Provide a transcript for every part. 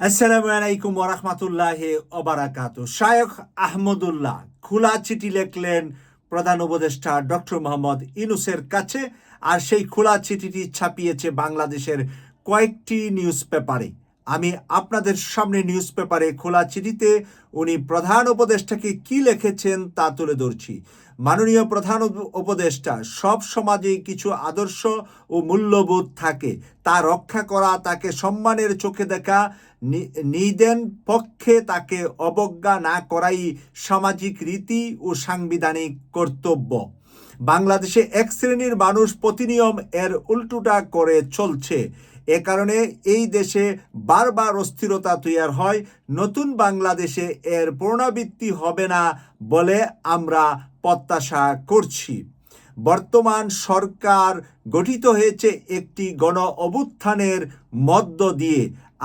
আসসালামু আলাইকুম ওরহমতুল্লাহ ওবারাকাত শায়ক আহমদুল্লাহ খোলা চিঠি লিখলেন প্রধান উপদেষ্টা ডক্টর মোহাম্মদ ইনুসের কাছে আর সেই খোলা চিঠিটি ছাপিয়েছে বাংলাদেশের কয়েকটি নিউজ পেপারে। আমি আপনাদের সামনে নিউজ পেপারে খোলা চিঠিতে উনি প্রধান উপদেষ্টাকে কি লিখেছেন তা তুলে ধরছি। মাননীয় প্রধান উপ- উপদেষ্টা, সব সমাজেই কিছু আদর্শ ও মূল্যবোধ থাকে, তা রক্ষা করা, তাকে সম্মানের চোখে দেখা নিদেন পক্ষে তাকে অবজ্ঞা না করাই সামাজিক রীতি ও সাংবিধানিক কর্তব্য। বাংলাদেশে এক শ্রেণির মানুষ প্রতিনিয়ম এর উল্টোটা করে চলছে। এ কারণে এই দেশে বারবার অস্থিরতা তৈরি হয়, নতুন বাংলাদেশে এর পুনরাবৃত্তি হবে না বলে আমরা প্রত্যাশা করছি। বর্তমান সরকার গঠিত হয়েছে একটি গণ অভ্যুত্থানের মধ্য দিয়ে।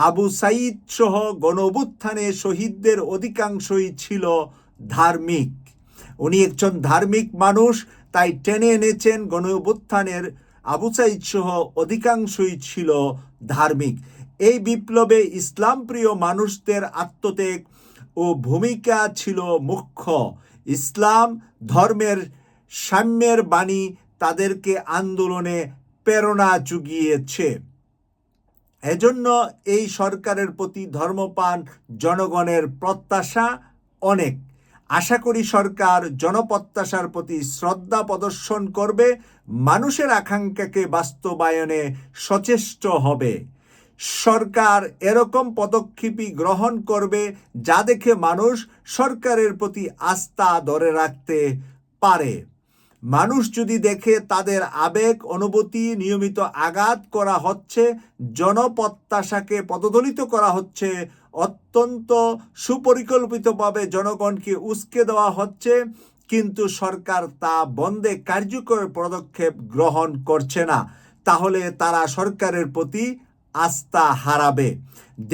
আবু সাইদ সহ গণ অভ্যুত্থানে শহীদদের অধিকাংশই ছিল ধার্মিক। উনি একজন ধার্মিক মানুষ, তাই টেনে এনেছেন গণ অভ্যুত্থানের আবু সাইদ সহ অধিকাংশই ছিল ধার্মিক। এই বিপ্লবে ইসলাম প্রিয় মানুষদের আত্মত্যাগ ও ভূমিকা ছিল মুখ্য। ইসলাম ধর্মের সাম্যের বাণী তাদেরকে আন্দোলনে প্রেরণা জুগিয়েছে এজন্য এই সরকারের প্রতি ধর্মপান জনগণের প্রত্যাশা অনেক। আশা করি সরকার জনপ্রত্যাশার প্রতি শ্রদ্ধা প্রদর্শন করবে, মানুষের আকাঙ্ক্ষাকে বাস্তবায়নে সচেষ্ট হবে। সরকার এরকম পদক্ষেপই গ্রহণ করবে যা দেখে মানুষ সরকারের প্রতি আস্থা ধরে রাখতে পারে। মানুষ যদি দেখে তাদের আবেগ, অনুভূতি নিয়মিত আঘাত করা হচ্ছে, জনপ্রত্যাশাকে পদদলিত করা হচ্ছে অত্যন্ত সুপরিকল্পিতভাবে জনগণকে উস্কে দেওয়া হচ্ছে, কিন্তু সরকার তা বন্ধে কার্যকর পদক্ষেপ গ্রহণ করছে না। তাহলে তারা সরকারের প্রতি আস্থা হারাবে।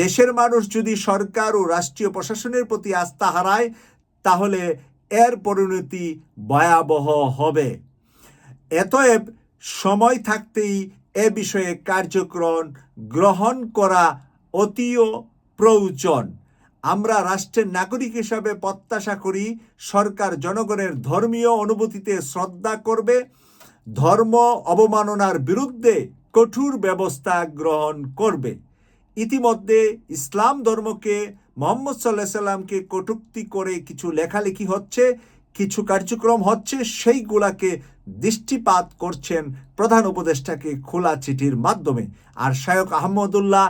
দেশের মানুষ যদি সরকার ও রাষ্ট্রীয় প্রশাসনের প্রতি আস্থা হারায়, তাহলে এর পরিণতি ভয়াবহ হবে। এতএব সময় থাকতেই এ বিষয়ে কার্যক্রম গ্রহণ করা অতীয় প্রয়োজন। আমরা রাষ্ট্রের নাগরিক হিসাবে প্রত্যাশা করি সরকার জনগণের ধর্মীয় অনুভূতিতে শ্রদ্ধা করবে, ধর্ম অবমাননার বিরুদ্ধে কঠোর ব্যবস্থা গ্রহণ করবে। ইতিমধ্যে ইসলাম ধর্মকে মোহাম্মদ সাল্লাহ সাল্লামকে কটুক্তি করে কিছু লেখালেখি হচ্ছে। কিছু কার্যক্রম হচ্ছে, সেইগুলাকে দৃষ্টিপাত করছেন প্রধান উপদেষ্টাকে খোলা চিঠির মাধ্যমে। আর শায়ক আহমদুল্লাহ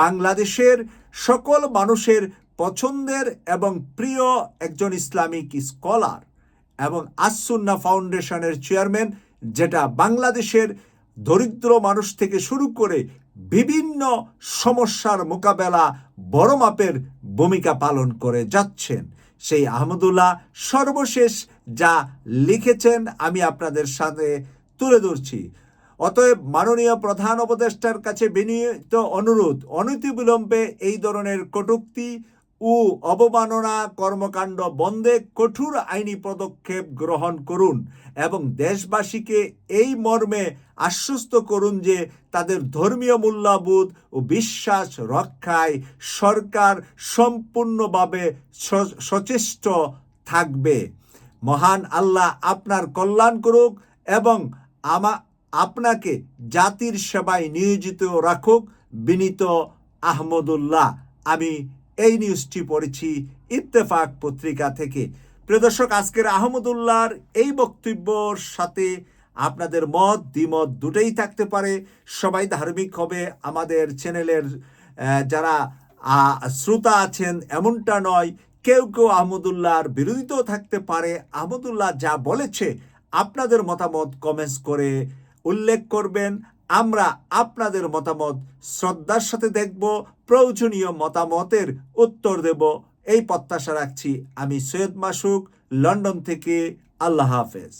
বাংলাদেশের সকল মানুষের পছন্দের এবং প্রিয় একজন ইসলামিক স্কলার এবং আসুন্না ফাউন্ডেশনের চেয়ারম্যান, যেটা বাংলাদেশের দরিদ্র মানুষ থেকে শুরু করে বিভিন্ন সমস্যার মোকাবেলা বড় মাপের ভূমিকা পালন করে যাচ্ছেন। সেই আহমদুল্লাহ সর্বশেষ যা লিখেছেন আমি আপনাদের সাথে তুলে ধরছি। অতএব মাননীয় প্রধান উপদেষ্টার কাছে বিনীত অনুরোধ, অনতিবিলম্বে এই ধরনের কটূক্তি ও অবমাননা কর্মকাণ্ড বন্ধে কঠোর আইনি পদক্ষেপ গ্রহণ করুন এবং দেশবাসীকে এই মর্মে আশ্বস্ত করুন যে তাদের ধর্মীয় মূল্যবোধ ও বিশ্বাস রক্ষায় সরকার সম্পূর্ণভাবে সচেষ্ট থাকবে। মহান আল্লাহ আপনার কল্যাণ করুক এবং আমা আপনাকে জাতির সেবায় নিয়োজিত রাখুক, বিনীত আহমদুল্লাহ। আমি এই নিউজটি পড়েছি ইত্তেফাক পত্রিকা থেকে। প্রিয় দর্শক, আজকের আহমদুল্লাহর এই বক্তব্যর সাথে আপনাদের মত, দ্বিমত দুটোই থাকতে পারে। সবাই ধার্মিক হবে। আমাদের চ্যানেলের যারা শ্রোতা আছেন, এমনটা নয়, কেউ কেউ আহমদুল্লাহর বিরোধিতাও থাকতে পারে। আহমদুল্লাহ যা বলেছে, আপনাদের মতামত কমেন্টস করে উল্লেখ করবেন। আমরা আপনাদের মতামত, শ্রদ্ধার সাথে দেখব, প্রয়োজনীয় মতামতের উত্তর দেব। এই প্রত্যাশা রাখছি আমি সৈয়দ মাসুক, লন্ডন থেকে। আল্লাহ হাফেজ।